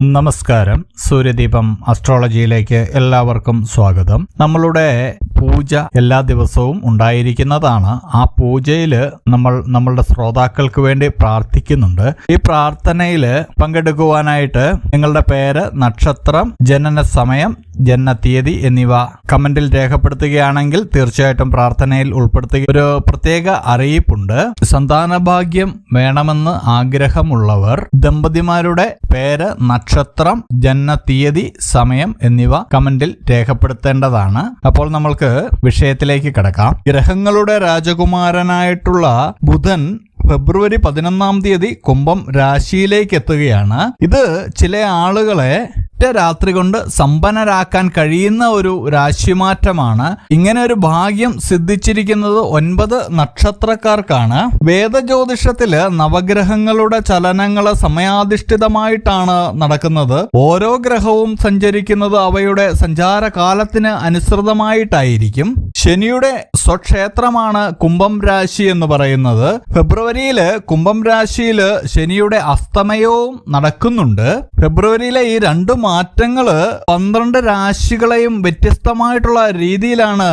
നമസ്കാരം. സൂര്യദീപം അസ്ട്രോളജിയിലേക്ക് എല്ലാവർക്കും സ്വാഗതം. നമ്മളുടെ പൂജ എല്ലാ ദിവസവും ഉണ്ടായിരിക്കുന്നതാണ്. ആ പൂജയിൽ നമ്മൾ നമ്മളുടെ ശ്രോതാക്കൾക്ക് വേണ്ടി പ്രാർത്ഥിക്കുന്നുണ്ട്. ഈ പ്രാർത്ഥനയിൽ പങ്കെടുക്കുവാനായിട്ട് നിങ്ങളുടെ പേര് നക്ഷത്രം ജനന സമയം ജനന തീയതി എന്നിവ കമന്റിൽ രേഖപ്പെടുത്തുകയാണെങ്കിൽ തീർച്ചയായിട്ടും പ്രാർത്ഥനയിൽ ഉൾപ്പെടുത്തുക. ഒരു പ്രത്യേക അറിയിപ്പുണ്ട്. സന്താനഭാഗ്യം വേണമെന്ന് ആഗ്രഹമുള്ളവർ ദമ്പതിമാരുടെ പേര് നക്ഷത്രം ജനന തീയതി സമയം എന്നിവ കമന്റിൽ രേഖപ്പെടുത്തേണ്ടതാണ്. അപ്പോൾ നമ്മൾക്ക് വിഷയത്തിലേക്ക് കിടക്കാം. ഗ്രഹങ്ങളുടെ രാജകുമാരനായിട്ടുള്ള ബുധൻ ഫെബ്രുവരി പതിനൊന്നാം തീയതി കുംഭം രാശിയിലേക്ക് എത്തുകയാണ്. ഇത് ചില ആളുകളെ ഒറ്റ രാത്രി കൊണ്ട് സമ്പന്നരാക്കാൻ കഴിയുന്ന ഒരു രാശിമാറ്റമാണ്. ഇങ്ങനെ ഒരു ഭാഗ്യം സിദ്ധിച്ചിരിക്കുന്നത് ഒൻപത് നക്ഷത്രക്കാർക്കാണ്. വേദജ്യോതിഷത്തിൽ നവഗ്രഹങ്ങളുടെ ചലനങ്ങൾ സമയാധിഷ്ഠിതമായിട്ടാണ് നടക്കുന്നത്. ഓരോ ഗ്രഹവും സഞ്ചരിക്കുന്നത് അവയുടെ സഞ്ചാര കാലത്തിന് അനുസൃതമായിട്ടായിരിക്കും. ശനിയുടെ സ്വക്ഷേത്രമാണ് കുംഭം രാശി എന്ന് പറയുന്നത്. ഫെബ്രുവരിയിൽ കുംഭം രാശിയിൽ ശനിയുടെ അസ്തമയവും നടക്കുന്നുണ്ട്. ഫെബ്രുവരിയിലെ ഈ രണ്ട് മാറ്റങ്ങൾ പന്ത്രണ്ട് രാശികളെയും വ്യത്യസ്തമായിട്ടുള്ള രീതിയിലാണ്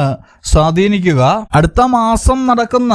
സ്വാധീനിക്കുക. അടുത്ത മാസം നടക്കുന്ന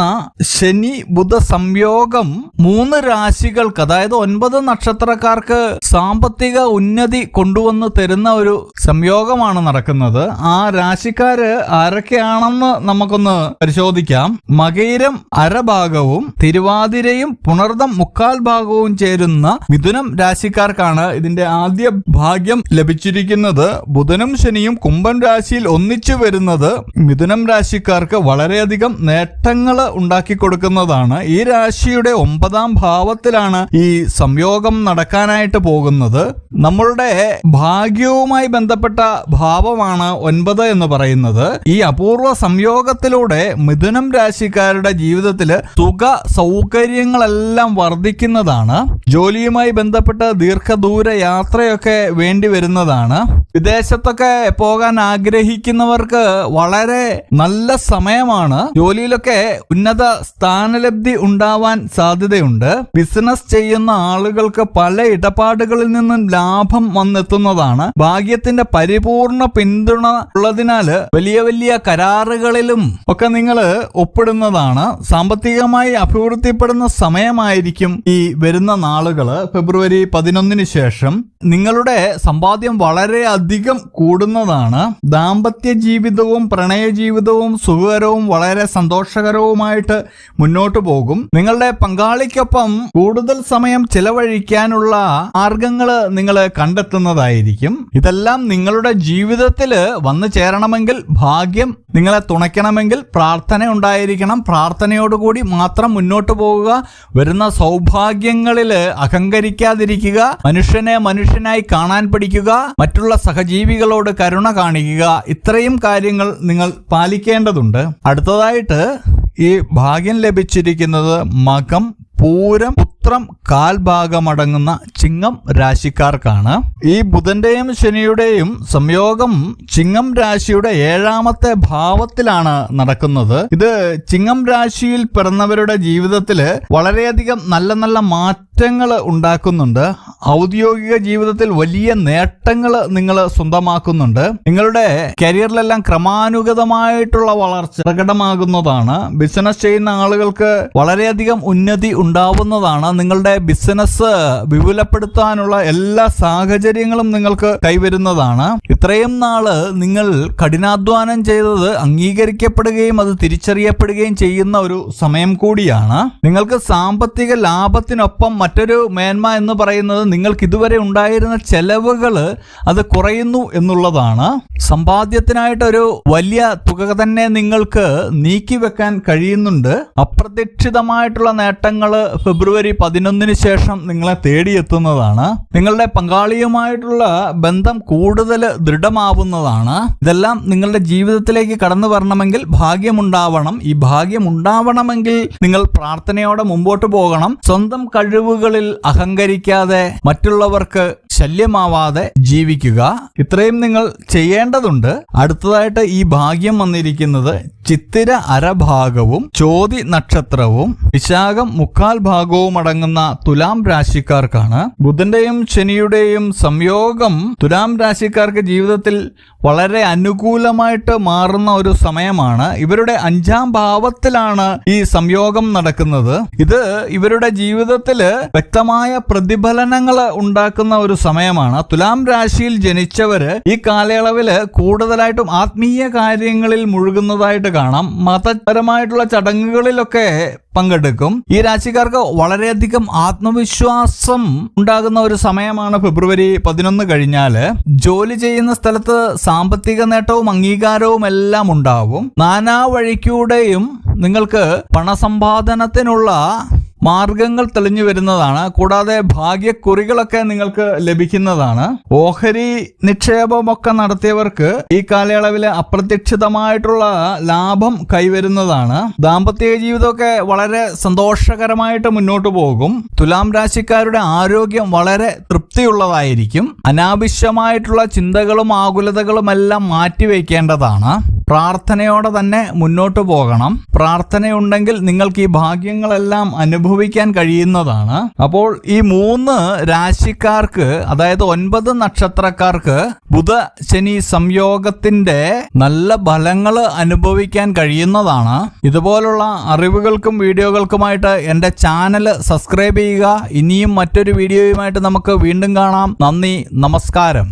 ശനി ബുധ സംയോഗം മൂന്ന് രാശികൾക്ക് അതായത് ഒൻപത് നക്ഷത്രക്കാർക്ക് സാമ്പത്തിക ഉന്നതി കൊണ്ടുവന്ന് തരുന്ന ഒരു സംയോഗമാണ് നടക്കുന്നത്. ആ രാശിക്കാര് ആരൊക്കെയാണെന്ന് നമുക്കൊന്ന് പരിശോധിക്കാം. മകയിരം അരഭാഗവും തിരുവാതിരയും പുണർദം മുക്കാൽ ഭാഗവും ചേരുന്ന മിഥുനം രാശിക്കാർക്കാണ് ഇതിന്റെ ആദ്യ ഭാഗ്യം ലഭിച്ചിരിക്കുന്നത് ബുധനും ശനിയും കുംഭൻ രാശിയിൽ ഒന്നിച്ചു വരുന്നത് മിഥുനം രാശിക്കാർക്ക് വളരെയധികം നേട്ടങ്ങൾ ഉണ്ടാക്കി കൊടുക്കുന്നതാണ്. ഈ രാശിയുടെ ഒമ്പതാം ഭാവത്തിലാണ് ഈ സംയോഗം നടക്കാനായിട്ട് പോകുന്നത്. നമ്മളുടെ ഭാഗ്യവുമായി ബന്ധപ്പെട്ട ഭാവമാണ് ഒൻപത് എന്ന് പറയുന്നത്. ഈ അപൂർവ സംയോഗത്തിലൂടെ മിഥുനം രാശിക്കാരുടെ ജീവിതത്തിൽ തുക സൗകര്യങ്ങളെല്ലാം വർദ്ധിക്കുന്നതാണ്. ജോലിയുമായി ബന്ധപ്പെട്ട് ദീർഘദൂര യാത്രയൊക്കെ വേണ്ടി വരുന്നതാണ്. വിദേശത്തൊക്കെ പോകാൻ ആഗ്രഹിക്കുന്നവർക്ക് വളരെ നല്ല സമയമാണ്. ജോലിയിലൊക്കെ ഉന്നത സ്ഥാനലബ്ധി ഉണ്ടാവാൻ സാധ്യതയുണ്ട്. ബിസിനസ് ചെയ്യുന്ന ആളുകൾക്ക് പല ഇടപാടുകളിൽ നിന്നും ലാഭം വന്നെത്തുന്നതാണ്. ഭാഗ്യത്തിന്റെ പരിപൂർണ പിന്തുണ ഉള്ളതിനാൽ വലിയ വലിയ കരാറുകളിലും ഒക്കെ നിങ്ങൾ ഒപ്പിടുന്നതാണ്. സാമ്പത്തികമായി അഭിവൃദ്ധിപ്പെടുന്ന സമയമായിരിക്കും ഈ വരുന്ന നാളുകൾ. ഫെബ്രുവരി പതിനൊന്നിന് ശേഷം നിങ്ങളുടെ സമ്പാദ്യം വളരെ അധികം കൂടുന്നതാണ്. ദാമ്പത്യ ജീവിതവും പ്രണയ ജീവിതവും സുഖകരവും വളരെ സന്തോഷകരവുമായിട്ട് മുന്നോട്ട് പോകും. നിങ്ങളുടെ പങ്കാളിക്കൊപ്പം കൂടുതൽ സമയം ചിലവഴിക്കാനുള്ള മാർഗങ്ങൾ നിങ്ങൾ കണ്ടെത്തുന്നതായിരിക്കും. ഇതെല്ലാം നിങ്ങളുടെ ജീവിതത്തിൽ വന്നു ചേരണമെങ്കിൽ ഭാഗ്യം നിങ്ങളെ തുണയ്ക്കണമെങ്കിൽ പ്രാർത്ഥന ഉണ്ടായിരിക്കണം. പ്രാർത്ഥനയോടുകൂടി മാത്രം മുന്നോട്ട് പോകുക വരുന്ന സൗഭാഗ്യങ്ങളിൽ അഹങ്കരിക്കാതിരിക്കുക മനുഷ്യനെ മനുഷ്യനായി കാണാൻ പഠിക്കുക മറ്റുള്ള സഹജീവികളോട് കരുണ കാണിക്കുക. ഇത്രയും കാര്യങ്ങൾ നിങ്ങൾ പാലിക്കേണ്ടതുണ്ട്. അടുത്തതായിട്ട് ഈ ഭാഗ്യം ലഭിച്ചിരിക്കുന്നത് മകം പൂരം പുത്രം കാൽഭാഗമടങ്ങുന്ന ചിങ്ങം രാശിക്കാർക്കാണ്. ഈ ബുധന്റെയും ശനിയുടെയും സംയോഗം ചിങ്ങം രാശിയുടെ ഏഴാമത്തെ ഭാവത്തിലാണ് നടക്കുന്നത്. ഇത് ചിങ്ങം രാശിയിൽ പിറന്നവരുടെ ജീവിതത്തിൽ വളരെയധികം നല്ല നല്ല മാറ്റങ്ങൾ ഉണ്ടാക്കുന്നുണ്ട്. ഔദ്യോഗിക ജീവിതത്തിൽ വലിയ നേട്ടങ്ങൾ നിങ്ങൾ സ്വന്തമാക്കുന്നുണ്ട്. നിങ്ങളുടെ കരിയറിലെല്ലാം ക്രമാനുഗതമായിട്ടുള്ള വളർച്ച പ്രകടമാകുന്നതാണ്. ബിസിനസ് ചെയ്യുന്ന ആളുകൾക്ക് വളരെയധികം ഉന്നതി ഉണ്ടാവുന്നതാണ്. നിങ്ങളുടെ ബിസിനസ് വിപുലപ്പെടുത്താനുള്ള എല്ലാ സാഹചര്യങ്ങളും നിങ്ങൾക്ക് കൈവരുന്നതാണ്. ഇത്രയും നാൾ നിങ്ങൾ കഠിനാധ്വാനം ചെയ്തത് അംഗീകരിക്കപ്പെടുകയും അത് തിരിച്ചറിയപ്പെടുകയും ചെയ്യുന്ന ഒരു സമയം കൂടിയാണ്. നിങ്ങൾക്ക് സാമ്പത്തിക ലാഭത്തിനൊപ്പം മറ്റൊരു മേന്മ എന്ന് പറയുന്നത് നിങ്ങൾക്ക് ഇതുവരെ ഉണ്ടായിരുന്ന ചെലവുകൾ അത് കുറയുന്നു എന്നുള്ളതാണ്. സമ്പാദ്യത്തിനായിട്ടൊരു വലിയ തുക തന്നെ നിങ്ങൾക്ക് നീക്കി വെക്കാൻ കഴിയുന്നുണ്ട്. അപ്രതീക്ഷിതമായിട്ടുള്ള നേട്ടങ്ങൾ ഫെബ്രുവരി പതിനൊന്നിന് ശേഷം നിങ്ങളെ തേടിയെത്തുന്നതാണ്. നിങ്ങളുടെ പങ്കാളിയുമായിട്ടുള്ള ബന്ധം കൂടുതൽ ദൃഢമാവുന്നതാണ്. ഇതെല്ലാം നിങ്ങളുടെ ജീവിതത്തിലേക്ക് കടന്നു വരണമെങ്കിൽ ഭാഗ്യമുണ്ടാവണം. ഈ ഭാഗ്യമുണ്ടാവണമെങ്കിൽ നിങ്ങൾ പ്രാർത്ഥനയോടെ മുമ്പോട്ട് പോകണം. സ്വന്തം കഴിവുകൾ കഴിവുകളിൽ അഹങ്കരിക്കാതെ മറ്റുള്ളവർക്ക് ശല്യമാവാതെ ജീവിക്കുക. ഇത്രയും നിങ്ങൾ ചെയ്യേണ്ടതുണ്ട്. അടുത്തതായിട്ട് ഈ ഭാഗ്യം വന്നിരിക്കുന്നത് ചിത്തിര അരഭാഗവും ചോതി നക്ഷത്രവും വിശാഖം മുക്കാൽ ഭാഗവും അടങ്ങുന്ന തുലാം രാശിക്കാർക്കാണ്. ബുധന്റെയും ശനിയുടെയും സംയോഗം തുലാം രാശിക്കാർക്ക് ജീവിതത്തിൽ വളരെ അനുകൂലമായിട്ട് മാറുന്ന ഒരു സമയമാണ്. ഇവരുടെ അഞ്ചാം ഭാവത്തിലാണ് ഈ സംയോഗം നടക്കുന്നത്. ഇത് ഇവരുടെ ജീവിതത്തിൽ വ്യക്തമായ പ്രതിഫലനങ്ങൾ ഉണ്ടാക്കുന്ന ഒരു സമയമാണ്. തുലാം രാശിയിൽ ജനിച്ചവര് ഈ കാലയളവിൽ കൂടുതലായിട്ടും ആത്മീയ കാര്യങ്ങളിൽ മുഴുകുന്നതായിട്ട് കാണാം. മതപരമായിട്ടുള്ള ചടങ്ങുകളിലൊക്കെ പങ്കെടുക്കും. ഈ രാശിക്കാർക്ക് വളരെയധികം ആത്മവിശ്വാസം ഉണ്ടാകുന്ന ഒരു സമയമാണ് ഫെബ്രുവരി പതിനൊന്ന് കഴിഞ്ഞാൽ. ജോലി ചെയ്യുന്ന സ്ഥലത്ത് സാമ്പത്തിക നേട്ടവും അംഗീകാരവും എല്ലാം ഉണ്ടാവും. നാനാ വഴിക്കൂടെയും നിങ്ങൾക്ക് പണസമ്പാദനത്തിനുള്ള മാർഗങ്ങൾ തെളിഞ്ഞു വരുന്നതാണ് കൂടാതെ ഭാഗ്യക്കുറികളൊക്കെ നിങ്ങൾക്ക് ലഭിക്കുന്നതാണ്. ഓഹരി നിക്ഷേപമൊക്കെ നടത്തിയവർക്ക് ഈ കാലയളവിൽ അപ്രതീക്ഷിതമായിട്ടുള്ള ലാഭം കൈവരുന്നതാണ്. ദാമ്പത്യ ജീവിതമൊക്കെ വളരെ സന്തോഷകരമായിട്ട് മുന്നോട്ട് പോകും. തുലാം രാശിക്കാരുടെ ആരോഗ്യം വളരെ തൃപ്തിയുള്ളതായിരിക്കും. അനാവശ്യമായിട്ടുള്ള ചിന്തകളും ആകുലതകളും എല്ലാം മാറ്റിവെക്കേണ്ടതാണ്. പ്രാർത്ഥനയോടെ തന്നെ മുന്നോട്ട് പോകണം. പ്രാർത്ഥനയുണ്ടെങ്കിൽ നിങ്ങൾക്ക് ഈ ഭാഗ്യങ്ങളെല്ലാം അനുഭവിക്കാൻ കഴിയുന്നതാണ്. അപ്പോൾ ഈ മൂന്ന് രാശിക്കാർക്ക് അതായത് ഒൻപത് നക്ഷത്രക്കാർക്ക് ബുധ ശനി സംയോഗത്തിന്റെ നല്ല ഫലങ്ങൾ അനുഭവിക്കാൻ കഴിയുന്നതാണ്. ഇതുപോലുള്ള അറിവുകൾക്കും വീഡിയോകൾക്കുമായിട്ട് എന്റെ ചാനൽ സബ്സ്ക്രൈബ് ചെയ്യുക. ഇനിയും മറ്റൊരു വീഡിയോയുമായിട്ട് നമുക്ക് വീണ്ടും കാണാം. നന്ദി നമസ്കാരം.